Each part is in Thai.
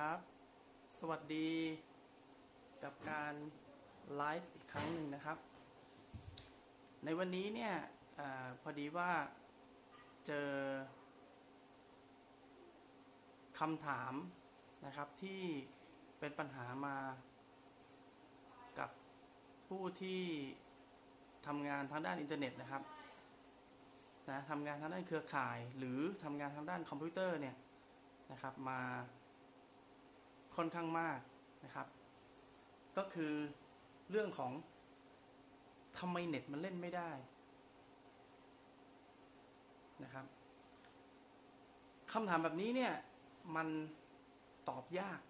ครับ สวัสดีกับการไลฟ์อีกครั้งหนึ่งนะครับ ในวันนี้เนี่ยอพอดีว่าเจอคำถามนะครับที่เป็นปัญหามากับผู้ที่ทำงานทางด้านอินเทอร์เน็ตนะครับนะทำงานทางด้านเครือข่าย หรือทำงานทางด้านคอมพิวเตอร์เนี่ยนะครับมา ค่อนข้างมากนะครับ ก็คือเรื่องของทำไมเน็ตมันเล่นไม่ได้นะครับคำถามแบบนี้เนี่ยมันตอบยาก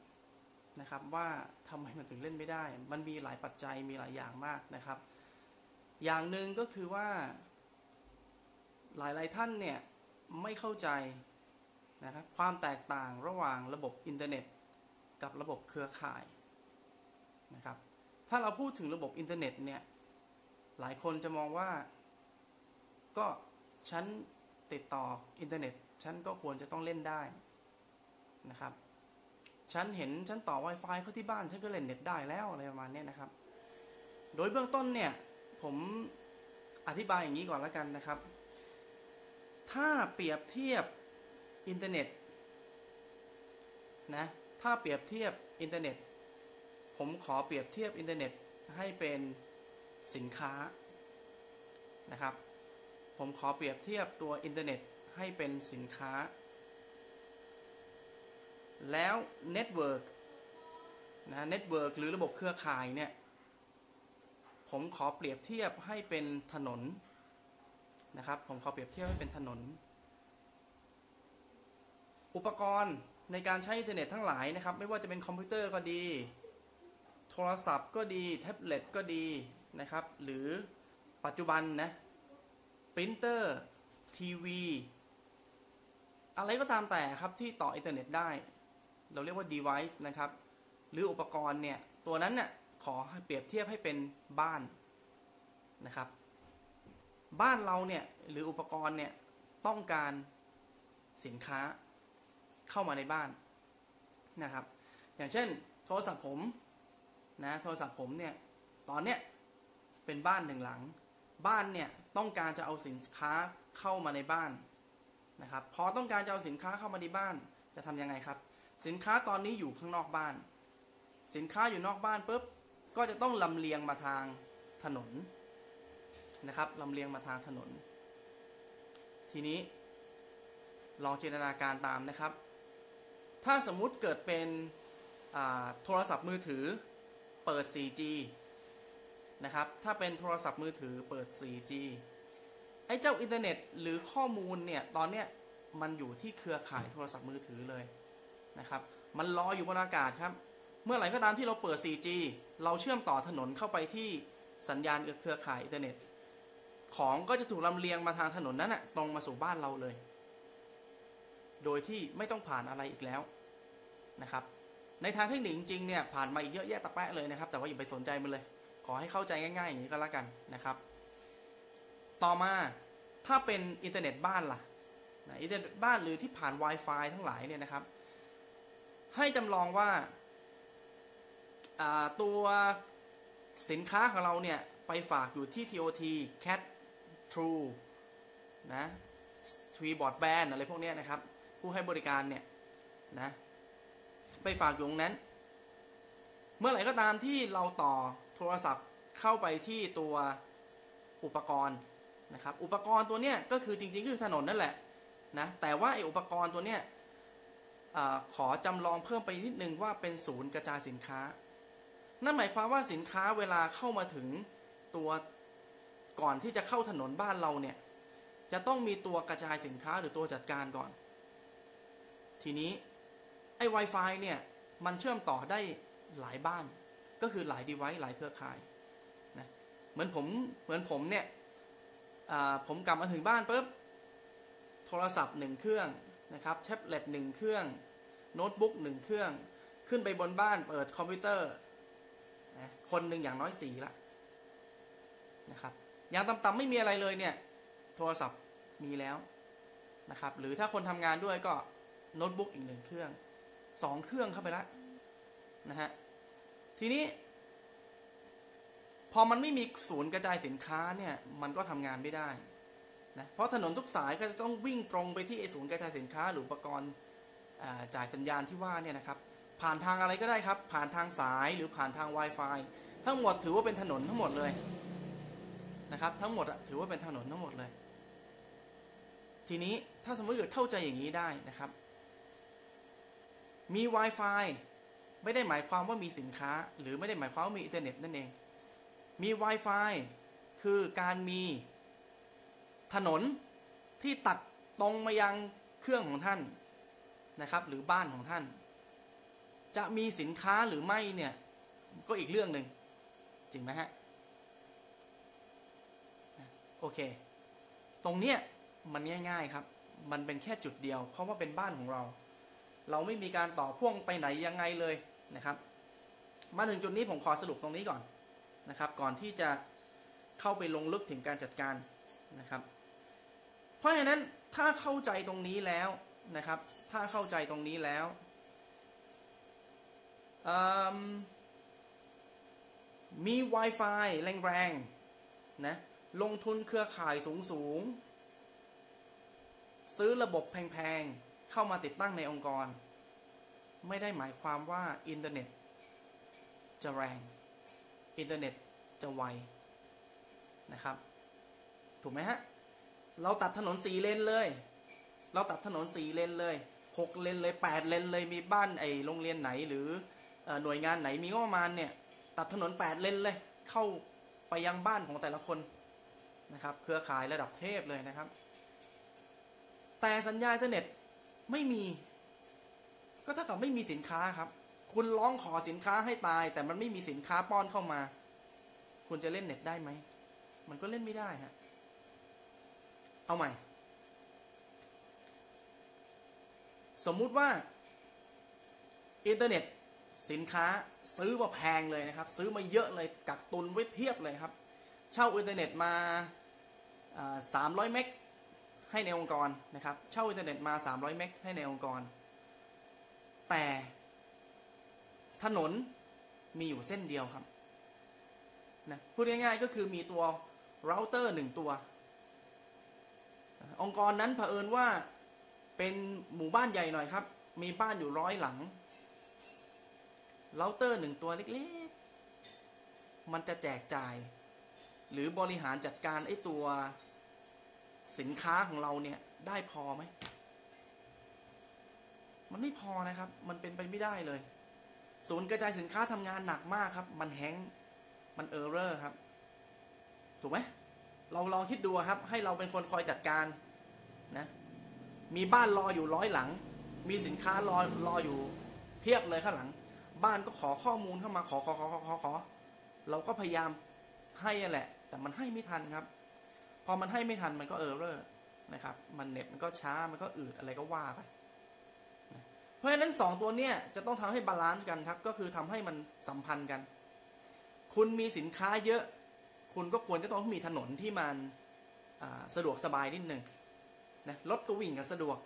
นะครับว่าทำไมมันถึงเล่นไม่ได้ มันมีหลายปัจจัยมีหลายอย่างมากนะครับ อย่างหนึ่งก็คือว่า หลายๆท่านเนี่ยไม่เข้าใจนะครับความแตกต่างระหว่างระบบอินเทอร์เน็ต กับระบบเครือข่ายนะครับ ถ้าเราพูดถึงระบบอินเทอร์เน็ตเนี่ยหลายคนจะมองว่า ก็ฉันติดต่ออินเทอร์เน็ตฉันก็ควรจะต้องเล่นได้นะครับฉันเห็นฉันต่อ Wi-Fi เข้าที่บ้านฉันก็เล่นเน็ตได้แล้วอะไรประมาณนี้นะครับ โดยเบื้องต้นเนี่ย ผมอธิบายอย่างนี้ก่อนแล้วกันนะครับ ถ้าเปรียบเทียบอินเทอร์เน็ตนะ ถ้าเปรียบเทียบอินเทอร์เน็ต ผมขอเปรียบเทียบอินเทอร์เน็ตให้เป็นสินค้านะครับ ผมขอเปรียบเทียบตัวอินเทอร์เน็ตให้เป็นสินค้า แล้วเน็ตเวิร์กนะเน็ตเวิร์กหรือระบบเครือข่ายเนี่ยผมขอเปรียบเทียบให้เป็นถนนนะครับ ผมขอเปรียบเทียบให้เป็นถนน อุปกรณ์ ในการใช้อินเทอร์เน็ตทั้งหลายนะครับ ไม่ว่าจะเป็นคอมพิวเตอร์ก็ดี โทรศัพท์ก็ดีแท็บเล็ตก็ดีนะครับ หรือปัจจุบันนะปรินเตอร์ทีวีอะไรก็ตามแต่ครับที่ต่ออินเทอร์เน็ตได้ เราเรียกว่า device นะครับ หรืออุปกรณ์เนี่ย ตัวนั้นเนี่ยขอให้เปรียบเทียบให้เป็นบ้านนะครับ บ้านเราเนี่ย หรืออุปกรณ์เนี่ย ต้องการสินค้า เข้ามาในบ้านนะครับ อย่างเช่น โทรศัพท์ผมนะโทรศัพท์ผมเนี่ยตอนเนี้ยเป็นบ้านหนึ่งหลัง บ้านเนี่ยต้องการจะเอาสินค้าเข้ามาในบ้านนะครับพอต้องการจะเอาสินค้าเข้ามาในบ้าน จะทํำยังไงครับ สินค้าตอนนี้อยู่ข้างนอกบ้าน สินค้าอยู่นอกบ้านปุ๊บก็จะต้องลำเลียงมาทางถนนนะครับลำเลียงมาทางถนน ทีนี้ลองจินตนาการตามนะครับ ถ้าสมมุติเกิดเป็นโทรศัพท์มือถือเปิด 4G นะครับ ถ้าเป็นโทรศัพท์มือถือเปิด 4G ไอ้เจ้าอินเทอร์เน็ตหรือข้อมูลเนี่ยตอนเนี้ยมันอยู่ที่เครือข่ายโทรศัพท์มือถือเลยนะครับ มันลอยอยู่บนอากาศครับ เมื่อไหร่ก็ตามที่เราเปิด 4G เราเชื่อมต่อถนนเข้าไปที่สัญญาณเครือข่ายอินเทอร์เน็ต ของก็จะถูกลำเลียงมาทางถนนนั้นนะตรงมาสู่บ้านเราเลย โดยที่ไม่ต้องผ่านอะไรอีกแล้วนะครับ ในทางเทคนิคจริงเนี่ยผ่านมาอีกเยอะแยะตะแปะเลยนะครับ แต่ว่าอย่าไปสนใจมันเลย ขอให้เข้าใจง่ายๆอย่างนี้ก็แล้วกันนะครับ ต่อมาถ้าเป็นอินเทอร์เน็ตบ้านล่ะอินเทอร์เน็ตบ้านหรือที่ผ่าน Wi-Fi ทั้งหลายเนี่ยนะครับ ให้จำลองว่าตัวสินค้าของเราเนี่ยไปฝากอยู่ที่ TOT Cat True นะ Tree Broadband อะไรพวกนี้นะครับ ผู้ให้บริการเนี่ยนะไปฝากอยู่ตรงนั้น เมื่อไหร่ก็ตามที่เราต่อโทรศัพท์เข้าไปที่ตัวอุปกรณ์นะครับ อุปกรณ์ตัวเนี้ยก็คือจริงๆคือถนนนั่นแหละนะแต่ว่าไออุปกรณ์ตัวเนี้ยอขอจำลองเพิ่มไปนิดนึงว่าเป็นศูนย์กระจายสินค้า นั่นหมายความว่าสินค้าเวลาเข้ามาถึงตัวก่อนที่จะเข้าถนนบ้านเราเนี่ยจะต้องมีตัวกระจายสินค้าหรือตัวจัดการก่อน ทีนี้ไอ้ Wi-Fi เนี่ยมันเชื่อมต่อได้หลายบ้าน ก็คือหลายดีไวซ์หลายเครือข่ายนะเหมือนผมเหมือนผมเนี่ยผมกลับมาถึงบ้านปุ๊บโทรศัพท์หนึ่งเครื่องนะครับแท็บเล็ตหนึ่งเครื่องโน้ตบุ๊กหนึ่งเครื่อง ขึ้นไปบนบ้านเปิดคอมพิวเตอร์นะคนหนึ่งอย่างน้อยสี่ละนะครับอย่างต่ำๆไม่มีอะไรเลยเนี่ยโทรศัพท์มีแล้วนะครับหรือถ้าคนทำงานด้วยก็ โน้ตบุ๊กอีกหนึ่งเครื่องสองเครื่องเข้าไปแล้วนะฮะทีนี้ พอมันไม่มีศูนย์กระจายสินค้าเนี่ย มันก็ทำงานไม่ได้นะเพราะถนนทุกสายก็จะต้องวิ่งตรงไปที่ไอ้ศูนย์กระจายสินค้าหรืออุปกรณ์จ่ายสัญญาณที่ว่าเนี่ยนะครับ ผ่านทางอะไรก็ได้ครับ ผ่านทางสายหรือผ่านทาง Wi-Fi ทั้งหมดถือว่าเป็นถนนทั้งหมดเลยนะครับทั้งหมดถือว่าเป็นถนนทั้งหมดเลย ทีนี้ถ้าสมมติเกิดเข้าใจอย่างนี้ได้นะครับ มี Wi-Fi ไม่ได้หมายความว่ามีสินค้า หรือไม่ได้หมายความว่ามีอินเทอร์เน็ตนั่นเอง มี Wi-Fi คือการมีถนนที่ตัดตรงมายังเครื่องของท่านนะครับ หรือบ้านของท่าน จะมีสินค้าหรือไม่เนี่ยก็อีกเรื่องหนึ่งจริงไหมฮะโอเค ตรงเนี้ยมันง่าย ๆครับ มันเป็นแค่จุดเดียว เพราะว่าเป็นบ้านของเรา เราไม่มีการต่อพ่วงไปไหนยังไงเลยนะครับ มาถึงจุดนี้ผมขอสรุปตรงนี้ก่อนนะครับ ก่อนที่จะเข้าไปลงลึกถึงการจัดการนะครับ เพราะฉะนั้นถ้าเข้าใจตรงนี้แล้วนะครับ ถ้าเข้าใจตรงนี้แล้วมมี Wi-Fi แรงๆนะลงทุนเครือข่ายสูงๆ ซื้อระบบแพงๆ เข้ามาติดตั้งในองค์กร ไม่ได้หมายความว่าอินเทอร์เน็ต จะแรง อินเทอร์เน็ตจะไวนะครับ ถูกไหมฮะ เราตัดถนนสีเลนเลย เราตัดถนนสีเลนเลยหกเลนเลยแปดเลนเลยมีบ้านไอโรงเรียนไหนหรือเอ่อหน่วยงานไหนมีงบประมาณเนี่ยตัดถนนแปดเลนเลยเข้าไปยังบ้านของแต่ละคนนะครับ เครือข่ายระดับเทพเลยนะครับ แต่สัญญาณอินเทอร์เน็ต ไม่มี ก็เท่ากับไม่มีสินค้าครับ คุณร้องขอสินค้าให้ตาย แต่มันไม่มีสินค้าป้อนเข้ามา คุณจะเล่นเน็ตได้ไหม มันก็เล่นไม่ได้ฮะ เอาใหม่ สมมุติว่า อินเทอร์เน็ตสินค้าซื้อมาแพงเลยนะครับ ซื้อมาเยอะเลยกักตุนไว้เพียบเลยครับ เช่าอินเทอร์เน็ตมาสามร้อยเมก ให้ในองค์กรนะครับ เช่าอินเทอร์เน็ตมา 300 เมกให้ในองค์กร แต่ถนนมีอยู่เส้นเดียวครับนะพูดง่ายๆก็คือมีตัวเราเตอร์หนึ่งตัว องค์กรนั้นเผอิญว่าเป็นหมู่บ้านใหญ่หน่อยครับ มีบ้านอยู่ร้อยหลังเราเตอร์หนึ่งตัวเล็กๆ มันจะแจกจ่าย หรือบริหารจัดการไอ้ตัว สินค้าของเราเนี่ยได้พอไหม มันไม่พอนะครับ มันเป็นไปไม่ได้เลย ศูนย์กระจายสินค้าทำงานหนักมากครับ มันแฮงมันเออร์เรอร์ครับ ถูกไหมเราลองคิดดูครับ ให้เราเป็นคนคอยจัดการนะ มีบ้านรออยู่ร้อยหลัง มีสินค้ารอรออยู่เพียบเลยข้างหลัง บ้านก็ขอข้อมูลเข้ามาขอขอขอขอขอขอเราก็พยายามให้แหละ แต่มันให้ไม่ทันครับ อมันให้ไม่ทันมันก็เออร์เรอร์นะครับ มันเน็ตมันก็ช้ามันก็อืดอะไรก็ว่าไปเพราะฉะนั้นสองตัวเนี้ยจะต้องทำให้บาลานซ์กันครับ ก็คือทำให้มันสัมพันธ์กัน คุณมีสินค้าเยอะ คุณก็ควรจะต้องมีถนนที่มันสะดวกสบายนิดนึงนะรถก็วิ่งกันสะดวก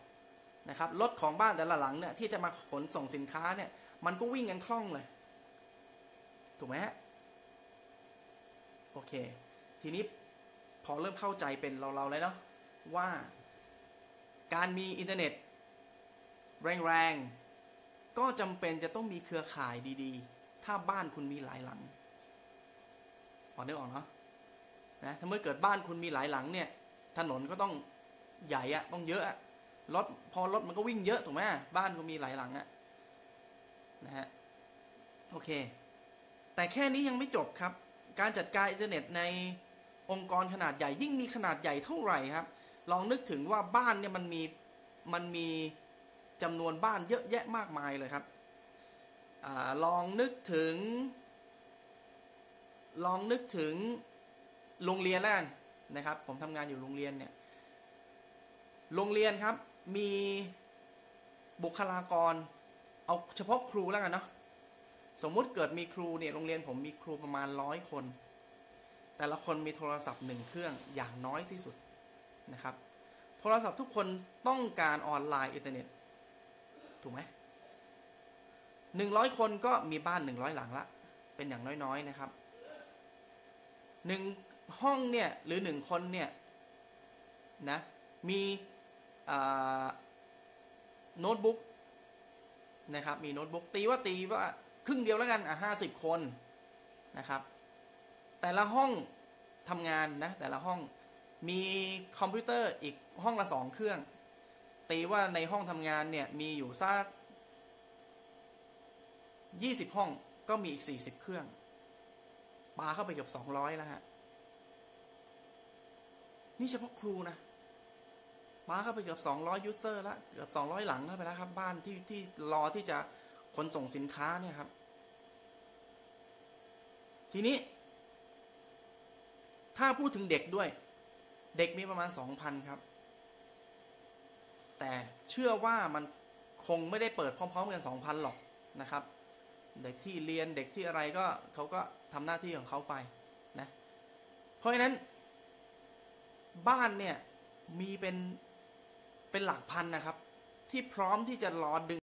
นะครับรถของบ้านแต่ละหลังเนี่ยที่จะมาขนส่งสินค้าเนี่ย มันก็วิ่งกันคล่องเลย ถูกไหมฮะโอเค ทีนี้ พอเริ่มเข้าใจเป็นเราๆแล้วเนาะว่าการมีอินเทอร์เน็ต แรงๆ ก็จำเป็นจะต้องมีเครือข่ายดีๆ ถ้าบ้านคุณมีหลายหลังพอนึกออกเนาะนะถ้าเมื่อเกิดบ้านคุณมีหลายหลังเนี่ย ถนนก็ต้องใหญ่อะต้องเยอะอะรถพอรถมันก็วิ่งเยอะถูกไหมบ้านก็มีหลายหลังอะนะฮะโอเค แต่แค่นี้ยังไม่จบครับ การจัดการอินเทอร์เน็ตใน องค์กรขนาดใหญ่ยิ่งมีขนาดใหญ่เท่าไหร่ครับ ลองนึกถึงว่าบ้านเนี่ยมันมีมันมีจำนวนบ้านเยอะแยะมากมายเลยครับอลองนึกถึง ลองนึกถึงโรงเรียนแล้วกันนะครับ ผมทำงานอยู่โรงเรียนเนี่ยโรงเรียนครับมีบุคลากร เอาเฉพาะครูแล้วกันเนาะสมมุติเกิดมีครูเนี่ยโรงเรียนผมมีครูประมาณร้อยคน แต่ละคนมีโทรศัพท์หนึ่งเครื่องอย่างน้อยที่สุดนะครับ โทรศัพท์ทุกคนต้องการออนไลน์อินเทอร์เน็ต ถูกไหมหนึ่งร้อยคนก็มีบ้านหนึ่งร้อยหลังละ เป็นอย่างน้อยๆนะครับหนึ่งห้องเนี่ยหรือหนึ่งคนเนี่ยนะมีโน้ตบุ๊กนะครับ มีโน้ตบุ๊กตีว่าตีว่าครึ่งเดียวแล้วกันอะห้าสิบคนนะครับ แต่ละห้องทำงานนะ แต่ละห้องมีคอมพิวเตอร์อีกห้องละสองเครื่อง ตีว่าในห้องทำงานเนี่ยมีอยู่สักยี่สิบห้องก็มีอีกสี่สิบเครื่องปาเข้าไปเกือบสองร้อยแล้วฮะ นี่เฉพาะครูนะปาเข้าไปเกือบสองร้อยยูเซอร์ละเกือบสองร้อยหลังเข้าไปแล้วครับ บ้านที่ที่รอที่จะขนส่งสินค้าเนี่ยครับ ทีนี้ ถ้าพูดถึงเด็กด้วย เด็กมีประมาณสองพันครับ แต่เชื่อว่ามันคงไม่ได้เปิดพร้อม ๆ กันสองพันหรอกนะครับ เด็กที่เรียนเด็กที่อะไรก็เขาก็ทำหน้าที่ของเขาไปนะ เพราะฉะนั้น บ้านเนี่ยมีเป็นเป็นหลักพันนะครับ ที่พร้อมที่จะรอดึง